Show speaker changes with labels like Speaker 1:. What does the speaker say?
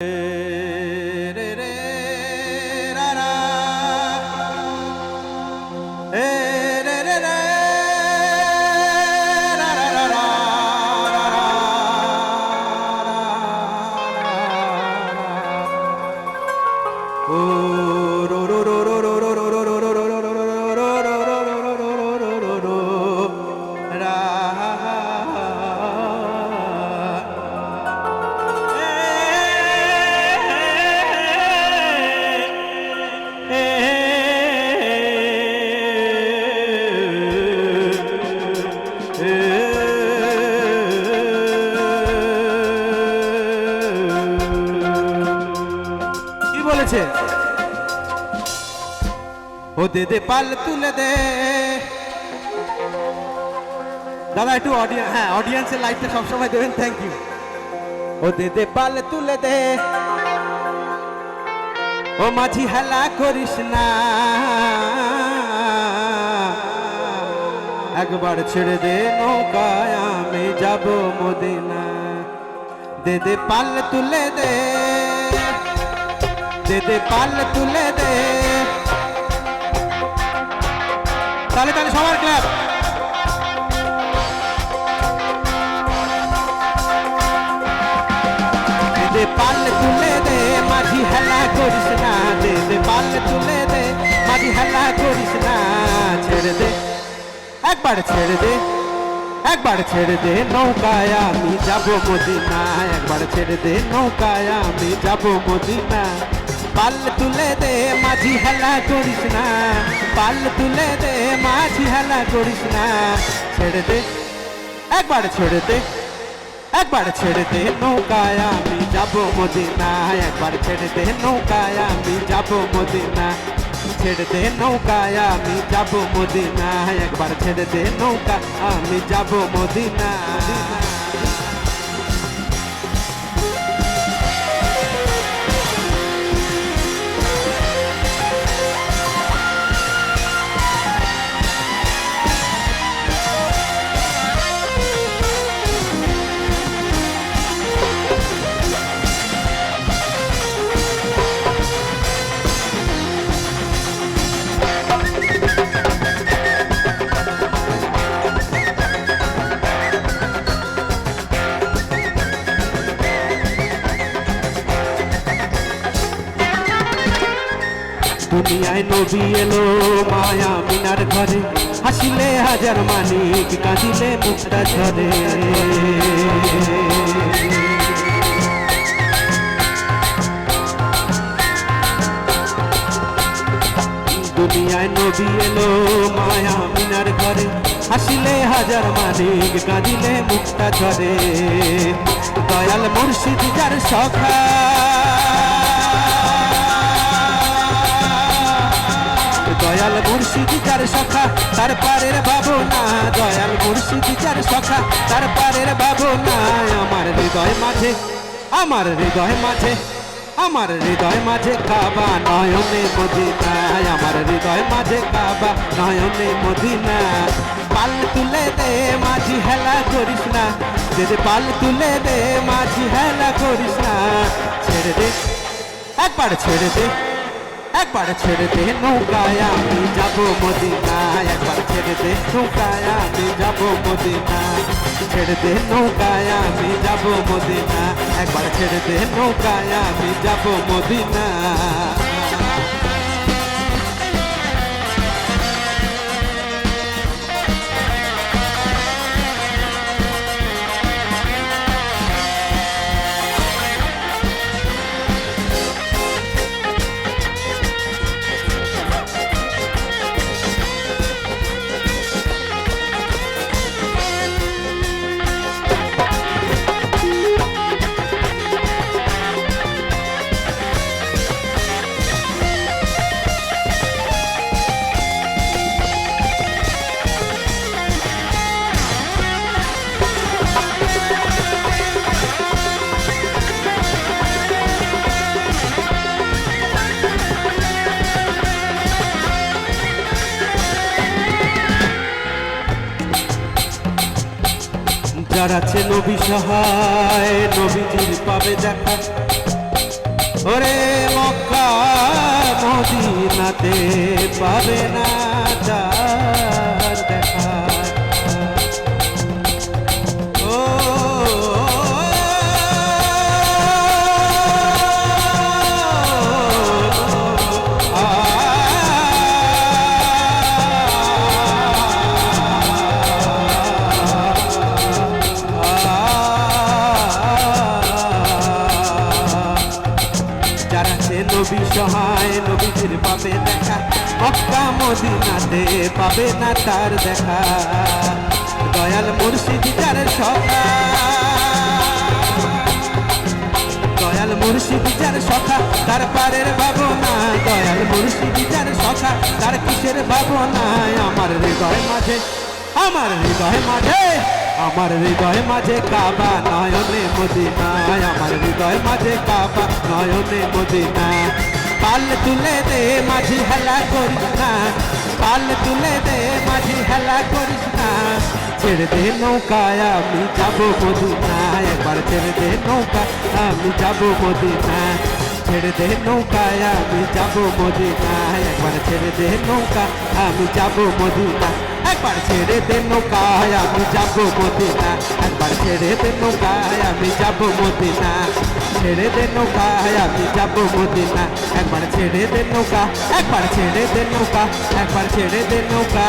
Speaker 1: oh কি বলেছে? ও দে দে পাল তুলে দে। দাদা, একটু অডিয়েন্স হ্যাঁ অডিয়েন্সের লাইফটা সবসময় দেবেন থ্যাংক ইউ ও দে দে পাল তুলে দে। ও মাঝি হেলা করিস না। একবার ছেড়ে দে নৌকায়, আমি যাব মদিনা। দে দে পাল তুলে দে দে দে পাল তুলে দে। তাহলে তাহলে সবার ক্লাব দে পাল তুলে দে, মাঝি হেলা একবার ছেড়ে দে, একবার ছেড়ে দে, নৌকায় আমি যাব মদিনা একবার ছেড়ে দে, নৌকায় আমি যাব মদিনা পাল তুলে দে, মাঝি হেলা করিস না। পাল তুলে দে, মাঝি হেলা করিস না। ছেড়ে দে, একবার ছেড়ে দে, একবার ছেড়ে দে, নৌকায় আমি যাব মদিনা একবার ছেড়ে দে, নৌকায় আমি যাব মদিনা ছেড়ে দে নৌকায় আমি যাব মদিনা একবার ছেড়ে দে নৌকা আমি যাব মদিনা দুনিয়ায় নবী এলো মায়া মিনার ঘরে। হাসিলে হাজার মানিক, কাঁদিলে মুখটা ঝরে। দুনিয়ায় নবী এলো মায়া মিনার ঘরে। হাসিলে হাজার মানিক, কাঁদিলে মুখটা ঝরে। দয়াল মুর্শিদ যার সখা মুর্শিদ যার সখা, তার পারের বাবু না দয়াল মুর্শিদ যার সখা, তার পারের বাবু না আমার হৃদয় মাঝে, আমার হৃদয় মাঝে, আমার হৃদয় মাঝে কাবা নয়নে মদিনা আমার হৃদয় মাঝে কাবা নয়নে মদিনা পাল তুলে দে মাঝি হেলা করিস না দে দে পাল তুলে দে মাঝি হেলা করিস না, ছেড়ে দে, একবার ছেড়ে দে। একবার ছেড়ে দে নৌকায়, আমি যাব মদিনা একবার ছেড়ে দে নৌকায়, আমি যাব মদিনা ছেড়ে দে নৌকায়, আমি যাব মদিনা একবার ছেড়ে দে নৌকায়, আমি যাব মদিনা যার আছে নবী সহায় নবীজির পাবে দেখা। ওরে মক্কা মদিনাতে পাবে না। নবী সহায় নবীজির পাবে দেখা। মক্কা মদিনাতে পাবে না তার দেখা। দয়াল মুর্শিদ যার সখা। দয়াল মুর্শিদ যার সখা, তার পারের ভাবনা। দয়াল মুর্শিদ যার সখা, তার কিসের ভাবনা আমার হৃদয় মাঝে, আমার হৃদয় মাঝে, আমার হৃদয় মাঝে কাবা নয়নে মদিনায়। আমার হৃদয় মাঝে কাবা নয়নে মদিনা পাল তুলে দে মাঝি হেলা করিস না। পাল তুলে দে মাঝি হেলা করিস না। ছেড়ে দে নৌকায়, আমি যাব মদিনা একবার ছেড়ে দে নৌকা আমি যাব মদিনা ছেড়ে দে নৌকায় আমি যাব মদিনা একবার ছেড়ে দে নৌকা আমি যাব মদিনা একবার ছেড়ে দে নৌকায় আমি যাব মদিনা একবার ছেড়ে দে নৌকায় আমি যাব মদিনা ছেড়ে দে নৌকায় আমি যাব মদিনা একবার ছেড়ে দে নৌকা একবার ছেড়ে দে নৌকা একবার ছেড়ে দে নৌকা